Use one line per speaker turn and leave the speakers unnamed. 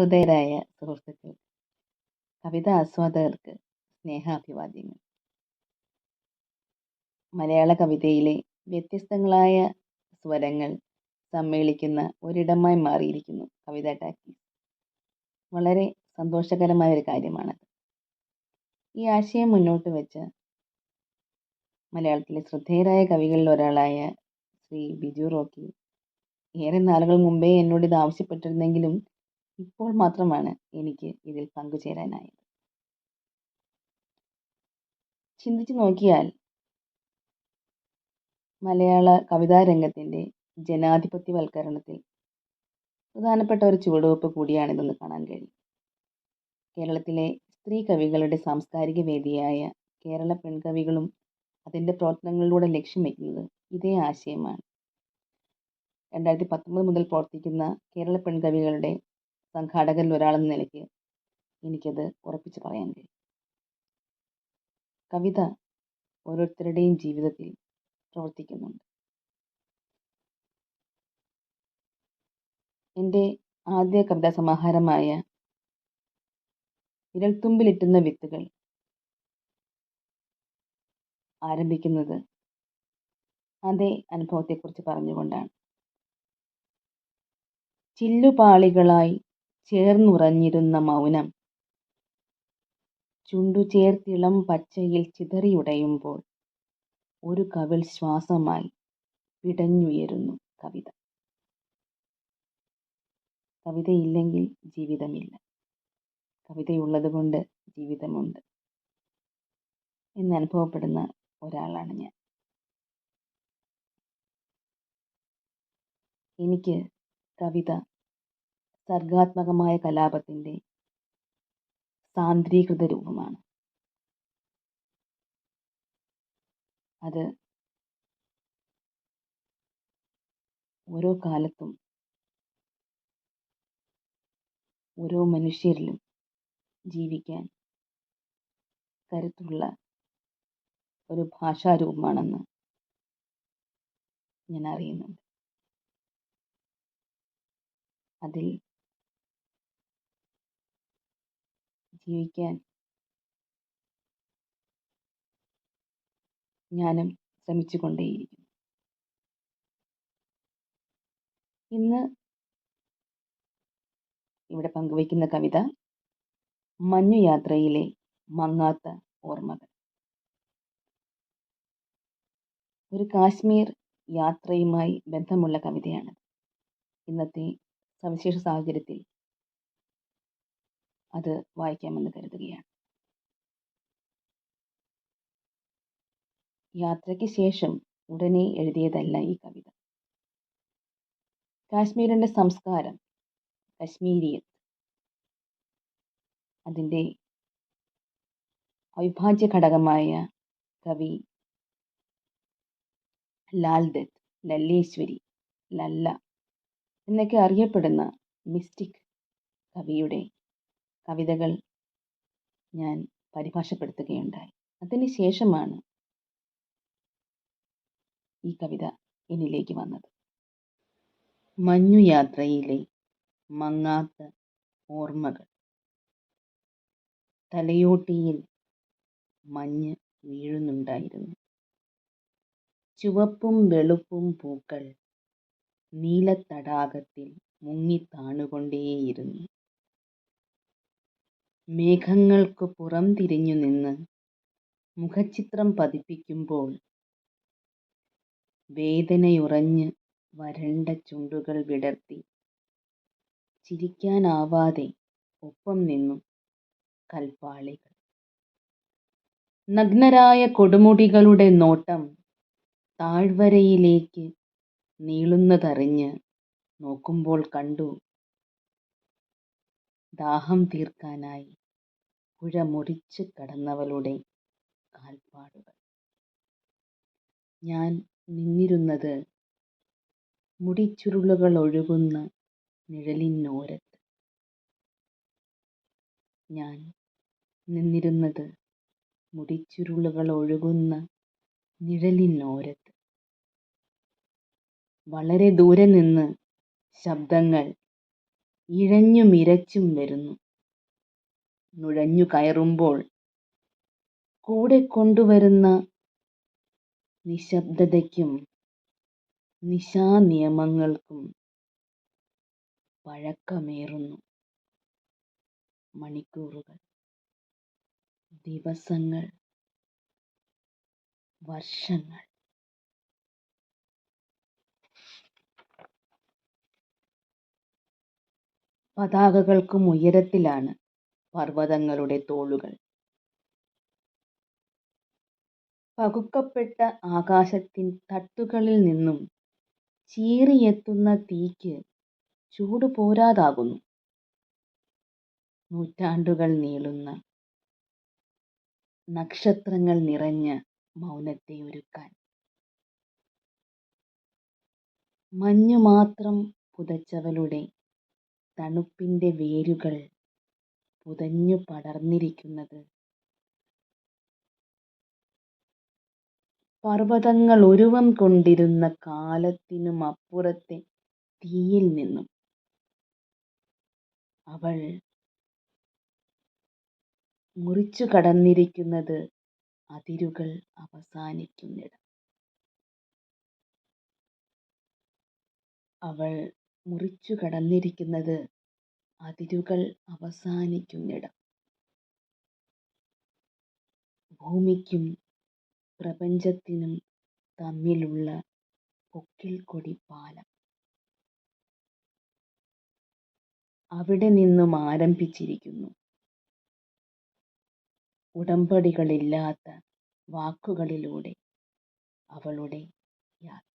സഹൃദയരായ സുഹൃത്തുക്കൾ കവിത ആസ്വാദകർക്ക് സ്നേഹാഭിവാദ്യങ്ങൾ. മലയാള കവിതയിലെ വ്യത്യസ്തങ്ങളായ സ്വരങ്ങൾ സമ്മേളിക്കുന്ന ഒരിടമായി മാറിയിരിക്കുന്നു കവിതാ ടാക്കി വളരെ സന്തോഷകരമായ ഒരു കാര്യമാണത്. ഈ ആശയം മുന്നോട്ട് വെച്ച് മലയാളത്തിലെ ശ്രദ്ധേയരായ കവികളിൽ ഒരാളായ ശ്രീ ബിജു റോക്കി ഏറെ നാളുകൾ മുമ്പേ എന്നോട് ഇത് ആവശ്യപ്പെട്ടിരുന്നെങ്കിലും ഇപ്പോൾ മാത്രമാണ് എനിക്ക് ഇതിൽ പങ്കുചേരാനായത്. ചിന്തിച്ചു നോക്കിയാൽ മലയാള കവിതാ രംഗത്തിന്റെ ജനാധിപത്യവൽക്കരണത്തിൽ പ്രധാനപ്പെട്ട ഒരു ചുവടുവെപ്പ് കൂടിയാണിതെന്ന് കാണാൻ കഴിയും. കേരളത്തിലെ സ്ത്രീ കവികളുടെ സാംസ്കാരിക വേദിയായ കേരള പെൺകവികളും അതിന്റെ പ്രവർത്തനങ്ങളിലൂടെ ലക്ഷ്യം വയ്ക്കുന്നത് ഇതേ ആശയമാണ്. രണ്ടായിരത്തി പത്തൊമ്പത് മുതൽ പ്രവർത്തിക്കുന്ന കേരള പെൺകവികളുടെ സംഘാടകരിൽ ഒരാളെന്ന നിലയ്ക്ക് എനിക്കത് ഉറപ്പിച്ച് പറയാൻ കഴിയും. കവിത ഓരോരുത്തരുടെയും ജീവിതത്തിൽ പ്രവർത്തിക്കുന്നുണ്ട്. എന്റെ ആദ്യ കവിതാ സമാഹാരമായ വിരൽത്തുമ്പിലിട്ടുന്ന വിത്തുകൾ ആരംഭിക്കുന്നത് അതേ അനുഭവത്തെക്കുറിച്ച് പറഞ്ഞുകൊണ്ടാണ്. ചില്ലുപാളികളായി ചേർന്നുറഞ്ഞിരുന്ന മൗനം. ചുണ്ടു ചേർത്തിളം പച്ചയിൽ ചിതറിയുടയുമ്പോൾ ഒരു കവിൾ ശ്വാസമായി പിടഞ്ഞുയരുന്നു കവിത. കവിതയില്ലെങ്കിൽ ജീവിതമില്ല. കവിതയുള്ളതുകൊണ്ട് ജീവിതമുണ്ട്. എന്നനുഭവപ്പെടുന്ന ഒരാളാണ് ഞാൻ. എനിക്ക് കവിത സർഗാത്മകമായ കലാപത്തിന്റെ സാന്ദ്രീകൃത രൂപമാണ്. അത് ഓരോ കാലത്തും ഓരോ മനുഷ്യരിലും ജീവിക്കാൻ കരുത്തുള്ള ഒരു ഭാഷാരൂപമാണെന്ന് ഞാൻ അറിയുന്നുണ്ട്. അതിൽ ജീവിക്കാൻ ഞാനും ശ്രമിച്ചു കൊണ്ടേയിരിക്കുന്നു ഇന്ന് ഇവിടെ പങ്കുവയ്ക്കുന്ന കവിത മഞ്ഞുയാത്രയിലെ മങ്ങാത്ത ഓർമ്മകൾ. ഒരു കാശ്മീർ യാത്രയുമായി ബന്ധമുള്ള കവിതയാണ് ഇന്നത്തെ സവിശേഷ സാഹചര്യത്തിൽ അത് വായിക്കാമെന്ന് കരുതുകയാണ്. യാത്രയ്ക്ക് ശേഷം ഉടനെ എഴുതിയതല്ല ഈ കവിത. കാശ്മീരിന്റെ സംസ്കാരം കശ്മീരിയത്ത് അതിന്റെ അവിഭാജ്യ ഘടകമായ കവി ലാൽ ദത്ത് ലല്ലേശ്വരി ലല്ല എന്നൊക്കെ അറിയപ്പെടുന്ന മിസ്റ്റിക് കവിയുടെ കവിതകൾ ഞാൻ പരിഭാഷപ്പെടുത്തുകയുണ്ടായി. അതിന് ശേഷമാണ് ഈ കവിത എന്നിലേക്ക് വന്നത്. മഞ്ഞുയാത്രയിലെ മങ്ങാത്ത ഓർമ്മകൾ. തലയോട്ടിയിൽ മഞ്ഞ് വീഴുന്നുണ്ടായിരുന്നു. ചുവപ്പും വെളുപ്പും പൂക്കൾ നീലത്തടാകത്തിൽ മുങ്ങിത്താണുകൊണ്ടേയിരുന്നു മേഘങ്ങൾക്കു പുറം തിരിഞ്ഞു നിന്ന് മുഖചിത്രം പതിപ്പിക്കുമ്പോൾ വേദനയുറഞ്ഞ് വരണ്ട ചുണ്ടുകൾ വിടർത്തി. ചിരിക്കാനാവാതെ ഒപ്പം നിന്നു കൽപ്പാളികൾ. നഗ്നരായ കൊടുമുടികളുടെ നോട്ടം താഴ്വരയിലേക്ക് നീളുന്നതറിഞ്ഞ് നോക്കുമ്പോൾ കണ്ടു ദാഹം തീർക്കാനായി. പുഴ മുറിച്ച് കടന്നവളുടെ കാൽപ്പാടുകൾ. ഞാൻ നിന്നിരുന്നത് മുടിച്ചുരുളുകൾ ഒഴുകുന്ന നിഴലിനോരത്ത്. ഞാൻ നിന്നിരുന്നത് മുടിച്ചുരുളുകൾ ഒഴുകുന്ന നിഴലിനോരത്ത്. വളരെ ദൂരെ നിന്ന് ശബ്ദങ്ങൾ ഇഴഞ്ഞുമിരച്ചും വരുന്നു. നുഴഞ്ഞു കയറുമ്പോൾ കൂടെ കൊണ്ടുവരുന്ന നിശബ്ദതയ്ക്കും നിശാനിയമങ്ങൾക്കും പഴക്കമേറുന്നു മണിക്കൂറുകൾ ദിവസങ്ങൾ വർഷങ്ങൾ. പതാകകൾക്കും ഉയരത്തിലാണ് പർവതങ്ങളുടെ തോളുകൾ. പകുക്കപ്പെട്ട ആകാശത്തിൻ തട്ടുകളിൽ നിന്നും ചീറിയെത്തുന്ന തീക്ക് ചൂട് പോരാതാകുന്നു. നൂറ്റാണ്ടുകൾ നീളുന്ന നക്ഷത്രങ്ങൾ നിറഞ്ഞ മൗനത്തെ ഒരുക്കാൻ. മഞ്ഞു മാത്രം പുതച്ചവളുടെ തണുപ്പിന്റെ വേരുകൾ പുതഞ്ഞു പടർന്നിരിക്കുന്നത്. പർവതങ്ങൾ ഉരുവം കൊണ്ടിരുന്ന കാലത്തിനും അപ്പുറത്തെ തീയിൽ നിന്നും അവൾ മുറിച്ചു കടന്നിരിക്കുന്നത് അതിരുകൾ അവസാനിക്കുന്നിടം. അവൾ മുറിച്ചു കടന്നിരിക്കുന്നത് അതിരുകൾ അവസാനിക്കുന്നിടം. ഭൂമിക്കും പ്രപഞ്ചത്തിനും തമ്മിലുള്ള പൊക്കിൾക്കൊടി പാലം. അവിടെ നിന്നും ആരംഭിച്ചിരിക്കുന്നു. ഉടമ്പടികളില്ലാത്ത വാക്കുകളിലൂടെ അവളുടെ യാത്ര.